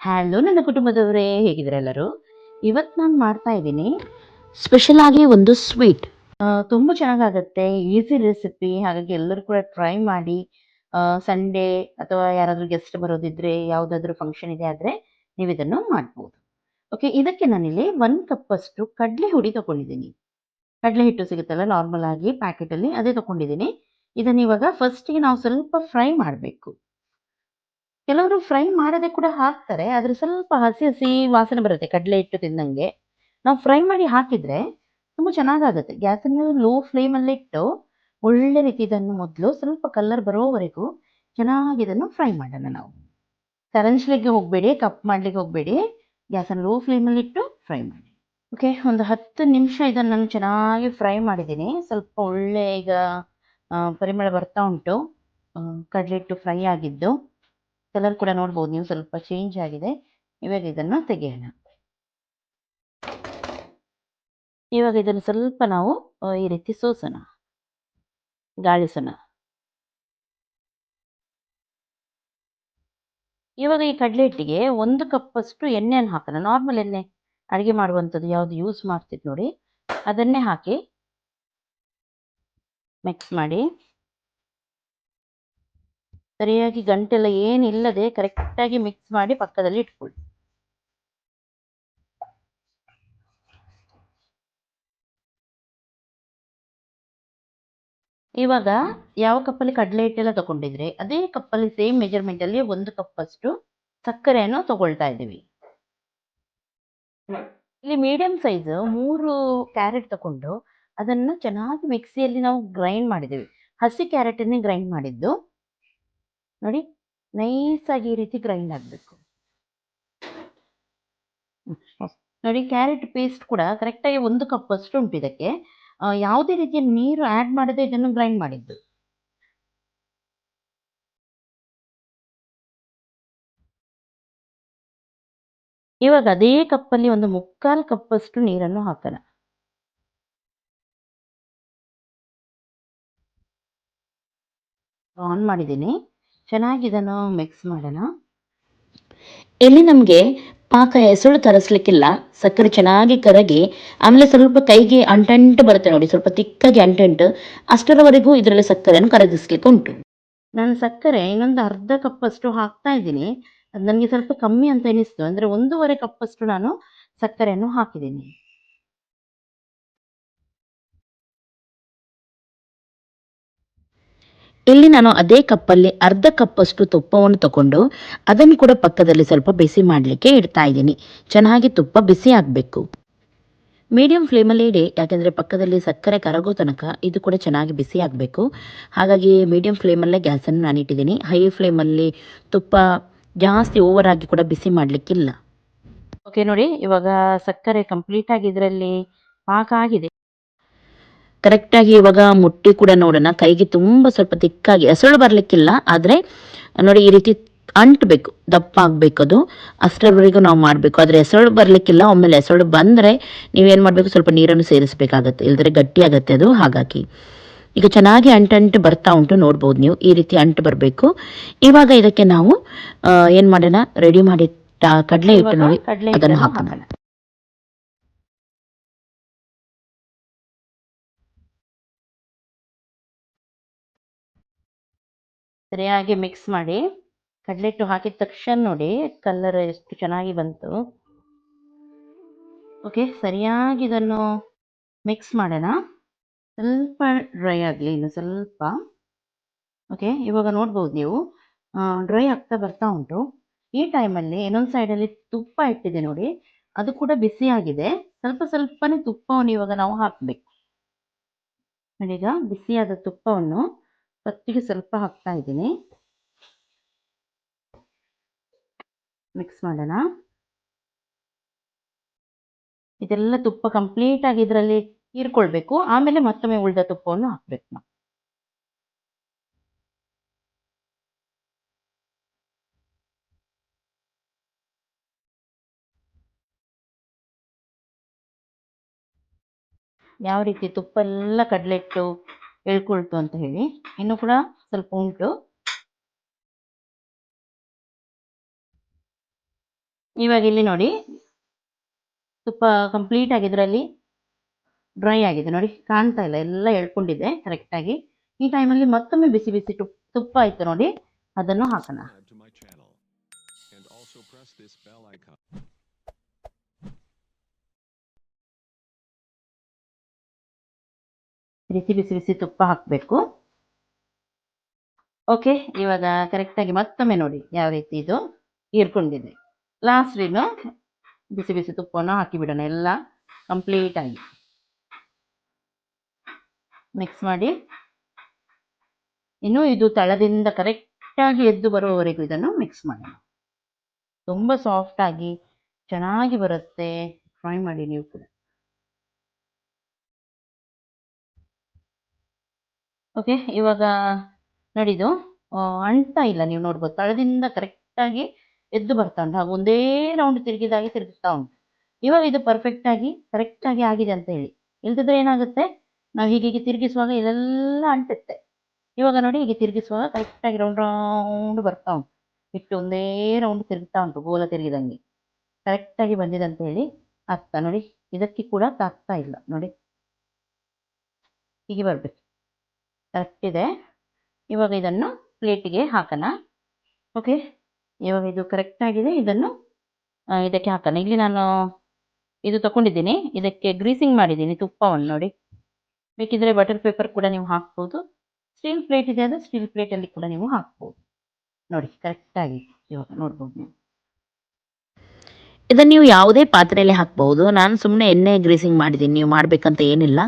Hello ನನ್ನ ಕುಟುಂಬದವರೇ, ಹೇಗಿದ್ದಾರೆ ಎಲ್ಲರೂ? ಇವತ್ತು ನಾನು ಮಾಡ್ತಾ ಇದ್ದೀನಿ ಸ್ಪೆಷಲ್ ಆಗಿ ಒಂದು ಸ್ವೀಟ್ ತುಂಬ ಚೆನ್ನಾಗಾಗತ್ತೆ ಈಸಿ ರೆಸಿಪಿ ಹಾಗಾಗಿ ಎಲ್ಲರೂ ಕೂಡ ಟ್ರೈ ಮಾಡಿ. ಸಂಡೇ ಅಥವಾ ಯಾರಾದರೂ ಗೆಸ್ಟ್ ಬರೋದಿದ್ರೆ, ಯಾವುದಾದ್ರೂ ಫಂಕ್ಷನ್ ಇದೆ ಆದರೆ ನೀವು ಇದನ್ನು ಮಾಡ್ಬೋದು. ಓಕೆ ಇದಕ್ಕೆ ನಾನಿಲ್ಲಿ ಒಂದು ಕಪ್ಪಷ್ಟು ಕಡಲೆ ಹುಡಿ ತಗೊಂಡಿದ್ದೀನಿ. ಕಡಲೆ ಹಿಟ್ಟು ಸಿಗುತ್ತಲ್ಲ ನಾರ್ಮಲ್ ಆಗಿ ಪ್ಯಾಕೆಟಲ್ಲಿ ಅದೇ ತಗೊಂಡಿದ್ದೀನಿ. ಇದನ್ನ ಇವಾಗ ಫಸ್ಟಿಗೆ ನಾವು ಸ್ವಲ್ಪ ಫ್ರೈ ಮಾಡಬೇಕು. ಕೆಲವರು ಫ್ರೈ ಮಾಡದೆ ಕೂಡ ಹಾಕ್ತಾರೆ, ಆದರೆ ಸ್ವಲ್ಪ ಹಸಿ ಹಸಿ ವಾಸನೆ ಬರುತ್ತೆ, ಕಡಲೆ ಹಿಟ್ಟು ತಿಂದಂಗೆ. ನಾವು ಫ್ರೈ ಮಾಡಿ ಹಾಕಿದ್ರೆ ತುಂಬ ಚೆನ್ನಾಗಾಗುತ್ತೆ. ಗ್ಯಾಸನ್ನು ಲೋ ಫ್ಲೇಮಲ್ಲಿ ಇಟ್ಟು ಒಳ್ಳೆ ರೀತಿ ಇದನ್ನು ಮೊದಲು ಸ್ವಲ್ಪ ಕಲರ್ ಬರೋವರೆಗೂ ಚೆನ್ನಾಗಿ ಇದನ್ನು ಫ್ರೈ ಮಾಡೋಣ ನಾವು. ಕರಂಚ್ಲಿಕ್ಕೆ ಹೋಗಬೇಡಿ, ಕಪ್ ಮಾಡ್ಲಿಕ್ಕೆ ಹೋಗಬೇಡಿ, ಗ್ಯಾಸನ್ನು ಲೋ ಫ್ಲೇಮಲ್ಲಿ ಇಟ್ಟು ಫ್ರೈ ಮಾಡಿ. ಓಕೆ, ಒಂದು ಹತ್ತು ನಿಮಿಷ ಇದನ್ನು ನಾನು ಚೆನ್ನಾಗಿ ಫ್ರೈ ಮಾಡಿದ್ದೀನಿ. ಸ್ವಲ್ಪ ಒಳ್ಳೆ ಈಗ ಪರಿಮಳ ಬರ್ತಾ ಉಂಟು. ಕಡಲೆ ಹಿಟ್ಟು ಫ್ರೈ ಆಗಿದ್ದು. ಕಲರ್ ಕೂಡ ನೋಡ್ಬೋದು, ನೀವು ಸ್ವಲ್ಪ ಚೇಂಜ್ ಆಗಿದೆ. ಇವಾಗ ಇದನ್ನು ತೆಗೆಯೋಣ. ಇವಾಗ ಇದನ್ನು ಸ್ವಲ್ಪ ನಾವು ಈ ರೀತಿ ಸೋಸೋಣ. ಗಾಳಿಸೋಣ. ಇವಾಗ ಈ ಕಡಲೆ ಹಿಟ್ಟಿಗೆ ಒಂದು ಕಪ್ಪಷ್ಟು ಎಣ್ಣೆಯನ್ನು ಹಾಕೋಣ. ನಾರ್ಮಲ್ ಎಣ್ಣೆ ಅಡುಗೆ ಮಾಡುವಂಥದ್ದು ಯಾವುದು ಯೂಸ್ ಮಾಡ್ತಿದ್ದು ನೋಡಿ. ಅದನ್ನೇ ಹಾಕಿ ಮಿಕ್ಸ್ ಮಾಡಿ. ಸರಿಯಾಗಿ ಗಂಟೆಲ್ಲ ಏನಿಲ್ಲದೆ ಕರೆಕ್ಟಾಗಿ ಮಿಕ್ಸ್ ಮಾಡಿ ಪಕ್ಕದಲ್ಲಿ ಇಟ್ಕೊಳ್ಳಿ. ಇವಾಗ ಯಾವ ಕಪ್ಪಲ್ಲಿ ಕಡಲೆ ಹಿಟ್ಟೆಲ್ಲ ತಗೊಂಡಿದ್ರೆ ಅದೇ ಕಪ್ಪಲ್ಲಿ ಸೇಮ್ ಮೆಜರ್ಮೆಂಟ್ ಅಲ್ಲಿ ಒಂದು ಕಪ್ಪಷ್ಟು ಸಕ್ಕರೆಯನ್ನು ತಗೊಳ್ತಾ ಇದ್ದೀವಿ. ಇಲ್ಲಿ ಮೀಡಿಯಂ ಸೈಜ್ ಮೂರು ಕ್ಯಾರೆಟ್ ತಗೊಂಡು ಅದನ್ನ ಚೆನ್ನಾಗಿ ಮಿಕ್ಸಿಯಲ್ಲಿ ನಾವು ಗ್ರೈಂಡ್ ಮಾಡಿದ್ದೀವಿ. ಹಸಿ ಕ್ಯಾರೆಟನ್ನೇ ಗ್ರೈಂಡ್ ಮಾಡಿದ್ದು. ನೋಡಿ, ನೈಸಾಗಿ ಈ ರೀತಿ ಗ್ರೈಂಡ್ ಆಗಬೇಕು. ನೋಡಿ ಕ್ಯಾರೆಟ್ ಪೇಸ್ಟ್ ಕೂಡ ಕರೆಕ್ಟಾಗಿ ಒಂದು ಕಪ್ ಅಷ್ಟು ಉಂಟು ಇದಕ್ಕೆ. ಯಾವುದೇ ರೀತಿಯ ನೀರು ಆ್ಯಡ್ ಮಾಡದೆ ಇದನ್ನು ಗ್ರೈಂಡ್ ಮಾಡಿದ್ದು. ಇವಾಗ ಅದೇ ಕಪ್ಪಲ್ಲಿ ಒಂದು ಮುಕ್ಕಾಲು ಕಪ್ಪಷ್ಟು ನೀರನ್ನು ಹಾಕೋಣ. ಆನ್ ಮಾಡಿದ್ದೀನಿ. ಚೆನ್ನಾಗಿ ಇದನ್ನು ಮಿಕ್ಸ್ ಮಾಡೋಣ. ಇಲ್ಲಿ ನಮಗೆ ಪಾಕ ಎಸಳು ತರಿಸ್ಲಿಕ್ಕಿಲ್ಲ. ಸಕ್ಕರೆ ಚೆನ್ನಾಗಿ ಕರಗಿ ಆಮೇಲೆ ಸ್ವಲ್ಪ ಕೈಗೆ ಅಂಟಂಟು ಬರುತ್ತೆ ನೋಡಿ ಸ್ವಲ್ಪ ತಿಕ್ಕಾಗಿ ಅಂಟಂಟು. ಅಷ್ಟರವರೆಗೂ ಇದರಲ್ಲಿ ಸಕ್ಕರೆಯನ್ನು ಕರಗಿಸ್ಲಿಕ್ಕೆ ಉಂಟು. ನಾನು ಸಕ್ಕರೆ ಇನ್ನೊಂದು ಅರ್ಧ ಕಪ್ಪಷ್ಟು ಹಾಕ್ತಾ ಇದ್ದೀನಿ. ಅದು ನನಗೆ ಸ್ವಲ್ಪ ಕಮ್ಮಿ ಅಂತ ಎನಿಸ್ತು ಅಂದರೆ ಒಂದೂವರೆ ಕಪ್ಪಷ್ಟು ನಾನು ಸಕ್ಕರೆಯನ್ನು ಹಾಕಿದ್ದೀನಿ. ಇಲ್ಲಿ ನಾನು ಅದೇ ಕಪ್ಪಲ್ಲಿ ಅರ್ಧ ಕಪ್ಪಷ್ಟು ತುಪ್ಪವನ್ನು ತಗೊಂಡು ಅದನ್ನು ಕೂಡ ಪಕ್ಕದಲ್ಲಿ ಸ್ವಲ್ಪ ಬಿಸಿ ಮಾಡಲಿಕ್ಕೆ ಇಡ್ತಾ ಇದ್ದೀನಿ. ಚೆನ್ನಾಗಿ ತುಪ್ಪ ಬಿಸಿ ಆಗಬೇಕು. ಮೀಡಿಯಂ ಫ್ಲೇಮಲ್ಲಿ ಇಡಿ, ಯಾಕೆಂದರೆ ಪಕ್ಕದಲ್ಲಿ ಸಕ್ಕರೆ, ಕರಗೋ ತನಕ ಇದು ಕೂಡ ಚೆನ್ನಾಗಿ ಬಿಸಿ ಆಗಬೇಕು. ಹಾಗಾಗಿ ಮೀಡಿಯಂ ಫ್ಲೇಮಲ್ಲೇ ಗ್ಯಾಸನ್ನು ನಾನು ಇಟ್ಟಿದ್ದೀನಿ. ಹೈ ಫ್ಲೇಮಲ್ಲಿ ತುಪ್ಪ ಜಾಸ್ತಿ ಓವರ್ ಆಗಿ ಕೂಡ ಬಿಸಿ ಮಾಡಲಿಕ್ಕಿಲ್ಲ. ಓಕೆ ನೋಡಿ, ಇವಾಗ ಸಕ್ಕರೆ ಕಂಪ್ಲೀಟಾಗಿ ಇದರಲ್ಲಿ ಪಾಕ ಆಗಿದೆ. ಕರೆಕ್ಟಾಗಿ ಇವಾಗ ಮುಟ್ಟಿ ಕೂಡ ನೋಡೋಣ. ಕೈಗೆ ತುಂಬ ಸ್ವಲ್ಪ ತಿಕ್ಕಾಗಿ ಎಸಳು ಬರಲಿಕ್ಕಿಲ್ಲ ಆದರೆ ನೋಡಿ ಈ ರೀತಿ ಅಂಟಬೇಕು ದಪ್ಪ ಆಗಬೇಕು ಅದು. ಅಷ್ಟರವರೆಗೂ ನಾವು ಮಾಡಬೇಕು. ಆದರೆ ಹೆಸಳು ಬರಲಿಕ್ಕಿಲ್ಲ ಒಮ್ಮೆಲೆ ಹೆಸಳು ಬಂದರೆ ನೀವೇನು ಮಾಡಬೇಕು? ಸ್ವಲ್ಪ ನೀರನ್ನು ಸೇರಿಸಬೇಕಾಗತ್ತೆ. ಇಲ್ಲದ್ರೆ ಗಟ್ಟಿ ಆಗುತ್ತೆ ಅದು. ಹಾಗಾಗಿ ಈಗ ಚೆನ್ನಾಗಿ ಅಂಟಂಟು ಬರ್ತಾ ಉಂಟು ನೋಡ್ಬೋದು ನೀವು. ಈ ರೀತಿ ಅಂಟು ಬರಬೇಕು. ಇವಾಗ ಇದಕ್ಕೆ ನಾವು ಏನು ಮಾಡೋಣ? ರೆಡಿ ಮಾಡಿ ಕಡಲೆ ಹಿಟ್ಟು ನೋಡಿ. ಅದನ್ನು ಹಾಕೋಣ. ಸರಿಯಾಗಿ ಮಿಕ್ಸ್ ಮಾಡಿ ಕಡಲೆ ಹಿಟ್ಟು ಹಾಕಿದ ತಕ್ಷಣ ನೋಡಿ ಕಲರ್ ಎಷ್ಟು ಚೆನ್ನಾಗಿ ಬಂತು. ಓಕೆ ಸರಿಯಾಗಿ ಇದನ್ನು ಮಿಕ್ಸ್ ಮಾಡೋಣ. ಸ್ವಲ್ಪ ಡ್ರೈ ಆಗಲಿ ಇನ್ನು ಸ್ವಲ್ಪ. ಓಕೆ ಇವಾಗ ನೋಡ್ಬೋದು ನೀವು ಡ್ರೈ ಆಗ್ತಾ ಬರ್ತಾ ಉಂಟು. ಈ ಟೈಮಲ್ಲಿ ಇನ್ನೊಂದು ಸೈಡಲ್ಲಿ ತುಪ್ಪ ಇಟ್ಟಿದೆ ನೋಡಿ, ಅದು ಕೂಡ ಬಿಸಿಯಾಗಿದೆ ಸ್ವಲ್ಪ ಸ್ವಲ್ಪನೇ ತುಪ್ಪವನ್ನು ಇವಾಗ ನಾವು ಹಾಕಬೇಕು. ಈಗ ಬಿಸಿಯಾದ ತುಪ್ಪವನ್ನು ಹೊತ್ತಿಗೆ ಸ್ವಲ್ಪ ಹಾಕ್ತಾ ಇದ್ದೀನಿ. ಮಿಕ್ಸ್ ಮಾಡೋಣ. ಇದೆಲ್ಲ ತುಪ್ಪ ಕಂಪ್ಲೀಟ್ ಆಗಿ ಇದರಲ್ಲಿ ಹೀರ್ಕೊಳ್ಬೇಕು. ಆಮೇಲೆ ಮತ್ತೊಮ್ಮೆ ಉಳಿದ ತುಪ್ಪವನ್ನು ಹಾಕ್ಬೇಕು ನಾವು. ಯಾವ ರೀತಿ ತುಪ್ಪ ಎಲ್ಲ ಕಡಲೆ ಹಿಟ್ಟು ಎಳ್ಕೊಳ್ತು ಅಂತ ಹೇಳಿ. ಇನ್ನು ಕೂಡ ಸ್ವಲ್ಪ ಉಂಟು. ಇವಾಗ ಇಲ್ಲಿ ನೋಡಿ. ತುಪ್ಪ ಕಂಪ್ಲೀಟ್ ಆಗಿದ್ರಲ್ಲಿ ಡ್ರೈ ಆಗಿದೆ ನೋಡಿ. ಕಾಣ್ತಾ ಇಲ್ಲ, ಎಲ್ಲ ಎಳ್ಕೊಂಡಿದೆ ಕರೆಕ್ಟಾಗಿ ಈ ಟೈಮಲ್ಲಿ ಮತ್ತೊಮ್ಮೆ ಬಿಸಿ ಬಿಸಿ ತುಪ್, ತುಪ್ಪ ಆಯ್ತು ನೋಡಿ. ಅದನ್ನು ಹಾಕೋಣ. ಬಿಸಿ ಬಿಸಿ ಬಿಸಿ ತುಪ್ಪ ಹಾಕಬೇಕು. ಓಕೆ ಇವಾಗ ಕರೆಕ್ಟಾಗಿ ಮತ್ತೊಮ್ಮೆ ನೋಡಿ ಯಾವ ರೀತಿ ಇದು ಹೀರ್ಕೊಂಡಿದೆ. ಇನ್ನು ಬಿಸಿ ಬಿಸಿ ತುಪ್ಪವನ್ನು ಹಾಕಿಬಿಡೋಣ ಎಲ್ಲ ಕಂಪ್ಲೀಟ್ ಆಗಿ. ಮಿಕ್ಸ್ ಮಾಡಿ. ಇನ್ನು ಇದು ತಳದಿಂದ ಕರೆಕ್ಟಾಗಿ ಎದ್ದು ಬರುವವರೆಗೂ ಇದನ್ನು ಮಿಕ್ಸ್ ಮಾಡೋಣ. ತುಂಬ ಆಗಿ ಚೆನ್ನಾಗಿ ಬರುತ್ತೆ. ಟ್ರೈ ಮಾಡಿ ನೀವು ಕೂಡ. ಓಕೆ ಇವಾಗ ನೋಡಿದು. ಅಂಟಾ ಇಲ್ಲ, ನೀವು ನೋಡ್ಬೋದು. ತಳದಿಂದ ಕರೆಕ್ಟಾಗಿ ಎದ್ದು ಬರ್ತಾ ಉಂಟು. ಹಾಗೂ ಒಂದೇ ರೌಂಡ್ ತಿರುಗಿದಾಗೆ ತಿರುಗ್ತಾ ಉಂಟು. ಇವಾಗ ಇದು ಪರ್ಫೆಕ್ಟಾಗಿ ಕರೆಕ್ಟಾಗಿ ಆಗಿದೆ ಅಂತ ಹೇಳಿ. ಇಲ್ದಿದ್ರೆ ಏನಾಗುತ್ತೆ? ನಾವು ಹೀಗೆ ಹೀಗೆ ತಿರುಗಿಸುವಾಗ ಇಲ್ಲೆಲ್ಲ ಅಂಟುತ್ತೆ. ಇವಾಗ ನೋಡಿ, ಹೀಗೆ ತಿರುಗಿಸುವಾಗ ಕರೆಕ್ಟಾಗಿ ರೌಂಡ್ ರೌಂಡ್ ಬರ್ತಾ ಉಂಟು. ಹಿಟ್ಟು ಒಂದೇ ರೌಂಡ್ ತಿರುಗ್ತಾ ಉಂಟು, ಗೋಲ ತಿರುಗಿದಂಗೆ. ಕರೆಕ್ಟಾಗಿ ಬಂದಿದೆ ಅಂತ ಹೇಳಿ ಆಗ್ತಾ ನೋಡಿ. ಇದಕ್ಕೆ ಕೂಡ ತಾಗ್ತಾ ಇಲ್ಲ ನೋಡಿ. ಹೀಗೆ ಬರಬೇಕು. ಕರೆಕ್ಟ್ ಇದೆ. ಇವಾಗ ಇದನ್ನು ಪ್ಲೇಟಿಗೆ ಹಾಕೋಣ. ಓಕೆ ಇವಾಗ ಇದು ಕರೆಕ್ಟ್ ಆಗಿದೆ. ಇದನ್ನು ಇದಕ್ಕೆ ಹಾಕೋಣ. ಇಲ್ಲಿ ನಾನು ಇದು ತಗೊಂಡಿದ್ದೀನಿ. ಇದಕ್ಕೆ ಗ್ರೀಸಿಂಗ್ ಮಾಡಿದ್ದೀನಿ ತುಪ್ಪವನ್ನು ನೋಡಿ. ಬೇಕಿದ್ರೆ ಬಟರ್ ಪೇಪರ್ ಕೂಡ ನೀವು ಹಾಕ್ಬೋದು. ಸ್ಟೀಲ್ ಪ್ಲೇಟ್ ಇದೆ ಅಂದರೆ ಸ್ಟೀಲ್ ಪ್ಲೇಟಲ್ಲಿ ಕೂಡ ನೀವು ಹಾಕ್ಬೋದು. ನೋಡಿ ಕರೆಕ್ಟಾಗಿ ಇವಾಗ ನೋಡ್ಬೋದು ನೀವು. ಇದನ್ನು ನೀವು ಯಾವುದೇ ಪಾತ್ರೆಯಲ್ಲಿ ಹಾಕ್ಬೋದು ನಾನು ಸುಮ್ಮನೆ ಎಣ್ಣೆ ಗ್ರೀಸಿಂಗ್ ಮಾಡಿದ್ದೀನಿ. ನೀವು ಮಾಡಬೇಕಂತ ಏನಿಲ್ಲ.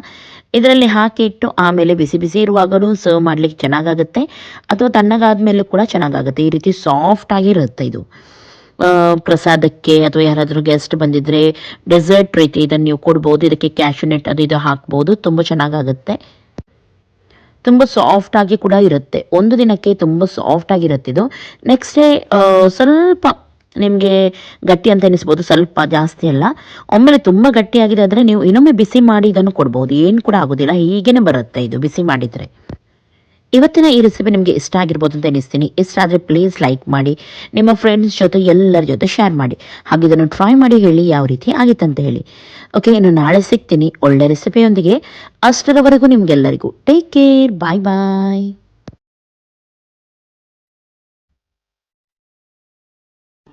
ಇದರಲ್ಲಿ ಹಾಕಿ ಇಟ್ಟು ಆಮೇಲೆ ಬಿಸಿ ಬಿಸಿ ಇರುವಾಗಲೂ ಸರ್ವ್ ಮಾಡ್ಲಿಕ್ಕೆ ಚೆನ್ನಾಗಾಗುತ್ತೆ. ಅಥವಾ ತಣ್ಣಗಾದ್ಮೇಲೂ ಕೂಡ ಚೆನ್ನಾಗಾಗುತ್ತೆ. ಈ ರೀತಿ ಸಾಫ್ಟ್ ಆಗಿರುತ್ತೆ ಇದು. ಪ್ರಸಾದಕ್ಕೆ ಅಥವಾ ಯಾರಾದರೂ ಗೆಸ್ಟ್ ಬಂದಿದ್ರೆ ಡೆಸರ್ಟ್ ರೀತಿ ಇದನ್ನು ನೀವು ಕೊಡ್ಬೋದು. ಇದಕ್ಕೆ ಕ್ಯಾಶುನೆಟ್ ಅದು ಇದು ಹಾಕ್ಬೋದು. ತುಂಬ ಚೆನ್ನಾಗಾಗುತ್ತೆ. ತುಂಬ ಸಾಫ್ಟ್ ಆಗಿ ಕೂಡ ಇರುತ್ತೆ. ಒಂದು ದಿನಕ್ಕೆ ತುಂಬ ಸಾಫ್ಟ್ ಆಗಿರುತ್ತೆ ಇದು. ನೆಕ್ಸ್ಟ್ ಡೇ ಸ್ವಲ್ಪ ನಿಮಗೆ ಗಟ್ಟಿ ಅಂತ ಎನಿಸ್ಬೋದು, ಸ್ವಲ್ಪ ಜಾಸ್ತಿ ಅಲ್ಲ. ಒಮ್ಮೆಲೆ ತುಂಬ ಗಟ್ಟಿಯಾಗಿದೆ ಆದರೆ ನೀವು ಇನ್ನೊಮ್ಮೆ ಬಿಸಿ ಮಾಡಿ ಇದನ್ನು ಕೊಡ್ಬೋದು. ಏನು ಕೂಡ ಆಗೋದಿಲ್ಲ, ಹೀಗೇನೆ ಬರುತ್ತೆ ಇದು ಬಿಸಿ ಮಾಡಿದರೆ. ಇವತ್ತಿನ ಈ ರೆಸಿಪಿ ನಿಮಗೆ ಇಷ್ಟ ಆಗಿರ್ಬೋದು ಅಂತ ಎನಿಸ್ತೀನಿ. ಇಷ್ಟ ಆದರೆ ಪ್ಲೀಸ್ ಲೈಕ್ ಮಾಡಿ, ನಿಮ್ಮ ಫ್ರೆಂಡ್ಸ್ ಜೊತೆ, ಎಲ್ಲರ ಜೊತೆ ಶೇರ್ ಮಾಡಿ. ಹಾಗೆ ಇದನ್ನು ಟ್ರೈ ಮಾಡಿ ಹೇಳಿ, ಯಾವ ರೀತಿ ಆಗಿತ್ತಂತ ಹೇಳಿ. ಓಕೆ ಇನ್ನು ನಾಳೆ ಸಿಗ್ತೀನಿ ಒಳ್ಳೆ ರೆಸಿಪಿಯೊಂದಿಗೆ ಅಷ್ಟರವರೆಗೂ ನಿಮಗೆಲ್ಲರಿಗೂ ಟೇಕ್ ಕೇರ್ ಬಾಯ್ ಬಾಯ್